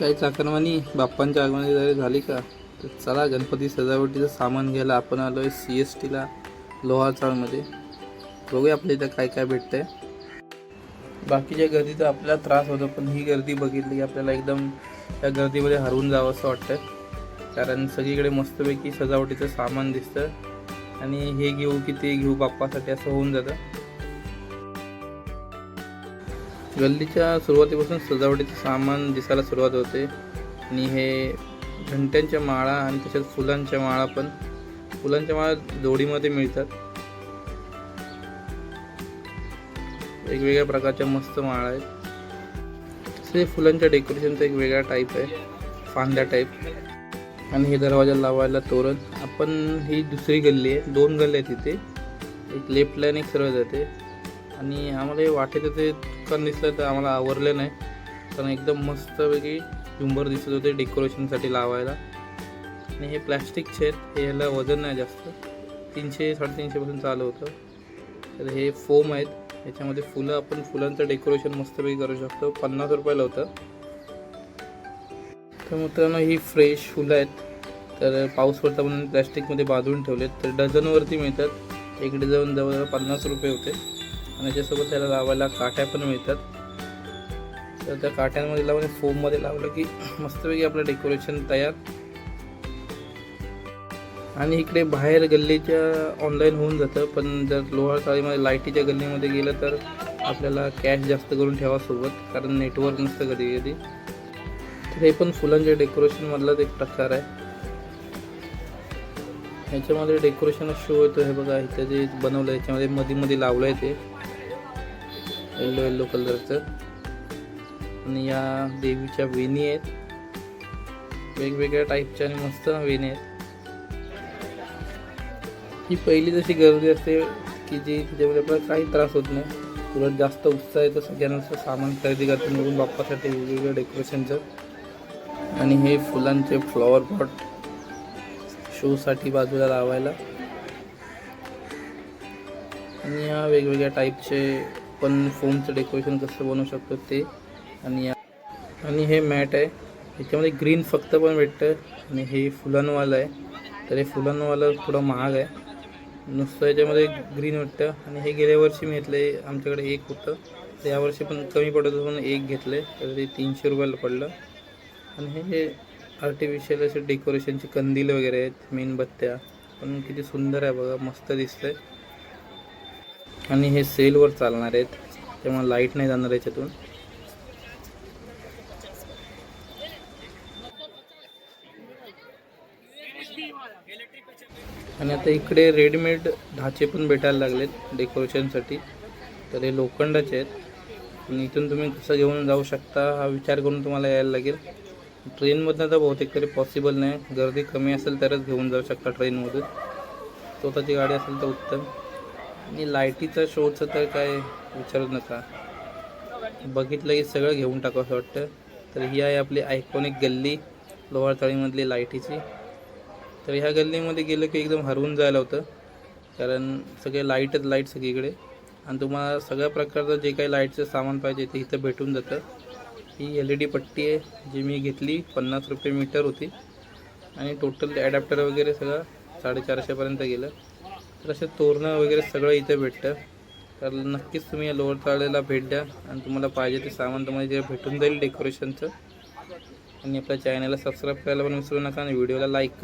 काही चाकरमानी बाप्पांच्या आगमनाची तयारी झाली का? तर चला गणपती सजावटीचं सामान घ्यायला आपण आलो आहे सी एस टीला लोहाचाळमध्ये बघूया आपल्या इथं काय काय भेटतं आहे बाकीच्या गर्दीचा आपल्याला त्रास होतो पण ही गर्दी बघितली की आपल्याला एकदम त्या गर्दीमध्ये हरवून जावं असं वाटतं कारण सगळीकडे मस्तपैकी सजावटीचं सामान दिसतं. आणि हे घेऊ की ते घेऊ बाप्पासाठी असं होऊन जातं. गल्लीच्या सुरुवातीपासून सजावटीचं सामान दिसायला सुरुवात होते. आणि हे घंट्यांच्या माळा आणि त्याच्यात फुलांच्या माळा पण. फुलांच्या माळा जोडीमध्ये मिळतात. वेगवेगळ्या प्रकारच्या मस्त माळा आहेत. तसे फुलांच्या डेकोरेशनचा एक वेगळा टाईप आहे. फांद्या टाईप आणि हे दरवाजा लावायला तोरण. आपण ही दुसरी गल्ली आहे. दोन गल्ली आहेत तिथे एक लेफ्टला आणि एक सरळ जाते. आणि आम्हाला हे वाटेत ते दुकान दिसलं तर आम्हाला आवरलं नाही. कारण एकदम मस्तपैकी झुंबर दिसत होते डेकोरेशनसाठी लावायला. आणि हे प्लॅस्टिकचे आहेत हे ह्याला वजन नाही जास्त. तीनशे साडेतीनशेपासून चालू होतं. तर हे फोम आहेत. याच्यामध्ये फुलं आपण फुलांचं डेकोरेशन मस्तपैकी करू शकतो. पन्नास रुपयाला होतं. तर मित्रांनो ही फ्रेश फुलं आहेत. तर पाऊस पडता म्हणून प्लॅस्टिकमध्ये बांधून ठेवलेत. तर डझनवरती मिळतात. एक डझन जवळजवळ पन्नास रुपये होते. आणि याच्यासोबत त्याला लावायला काट्या पण मिळतात. तर त्या काट्यांमध्ये लावून फोममध्ये लावलं की मस्तपैकी आपलं डेकोरेशन तयार. आणि इकडे बाहेर गल्लीच्या ऑनलाईन होऊन जातं पण जर लोहार चाळीमध्ये लाईटीच्या गल्लीमध्ये गेलं तर आपल्याला कॅश जास्त करून ठेवा सोबत कारण नेटवर्क नसतं कधी कधी. तर हे पण फुलांच्या डेकोरेशनमधलाच एक प्रकार आहे. ह्याच्यामध्ये डेकोरेशन शो येतो हे बघा इथं जे बनवलं याच्यामध्ये मध्ये मध्ये लावलं आहे ते. येल्लो येल्लो कलरचं आणि या देवीच्या वेणी आहेत. वेगवेगळ्या टाईपच्या आणि मस्त वेणी आहेत. ही पहिली जशी गर्दी असते की जी तिच्यामध्ये आपल्याला काही त्रास होत नाही. उलट जास्त उत्साह येतो सगळ्यांना सामान खरेदी करतो म्हणून बाप्पासाठी वेगवेगळ्या डेकोरेशनचं आणि हे फुलांचे फ्लॉवर पॉट शोसाठी बाजूला लावायला. आणि या वेगवेगळ्या टाईपचे आपण फोमचं डेकोरेशन कसं बनवू शकतो ते आणि आणि हे मॅट आहे. याच्यामध्ये ग्रीन फक्त पण भेटतं आणि हे फुलांवालं आहे. तर हे फुलांवालं थोडं महाग आहे. नुसतं याच्यामध्ये ग्रीन वाटतं आणि हे गेल्या वर्षी मी घेतले आमच्याकडे एक होतं. तर यावर्षी पण कमी पडत होतं म्हणून एक घेतले तर ते तीनशे रुपयाला पडलं. आणि हे आर्टिफिशियल असे डेकोरेशनचे कंदील वगैरे आहेत मेणबत्त्या पण किती सुंदर आहे बघा. मस्त दिसतं आहे आणि हे सेलवर चालणार आहेत. त्यामुळे लाइट नाही जाणार याच्यातून. आणि आता इकडे रेडीमेड ढाचे पण भेटायला लागलेत डेकोरेशनसाठी तर हे लोखंडाचे आहेत. आणि इथून तुम्ही कसं घेऊन जाऊ शकता हा विचार करून तुम्हाला यायला लागेल. ट्रेनमधनं तर बहुतेक तरी पॉसिबल नाही. गर्दी कमी असेल तरच घेऊन जाऊ शकता ट्रेनमधून. स्वतःची गाडी असेल तर उत्तम. आणि लाईटीचा शोचं तर काय विचारू नका. बघितलं की सगळं घेऊन टाकावं असं वाटतं. तर ही आहे आपली आयकॉनिक गल्ली लोहार तळीमधली लाईटीची. तर ह्या गल्लीमध्ये गेलं की एकदम हरवून जायला होतं. कारण सगळे लाईटच लाइट सगळीकडे. आणि तुम्हाला सगळ्या प्रकारचं जे काही लाईटचं सामान पाहिजे ते इथं भेटून जातं. ही एल ई डी पट्टी आहे जी मी घेतली पन्नास रुपये मीटर होती. आणि टोटल ॲडॅप्टर वगैरे सगळं साडेचारशेपर्यंत गेलं. तर असे तोरणं वगैरे सगळं इथे भेटतं. तर नक्कीच तुम्ही या लोअर चाळीला भेट द्या आणि तुम्हाला पाहिजे ते सामान तुम्हाला इथे भेटून जाईल डेकोरेशनचं आणि आपल्या चॅनलला सबस्क्राईब करायला पण विसरू नका आणि व्हिडिओला लाईक करा.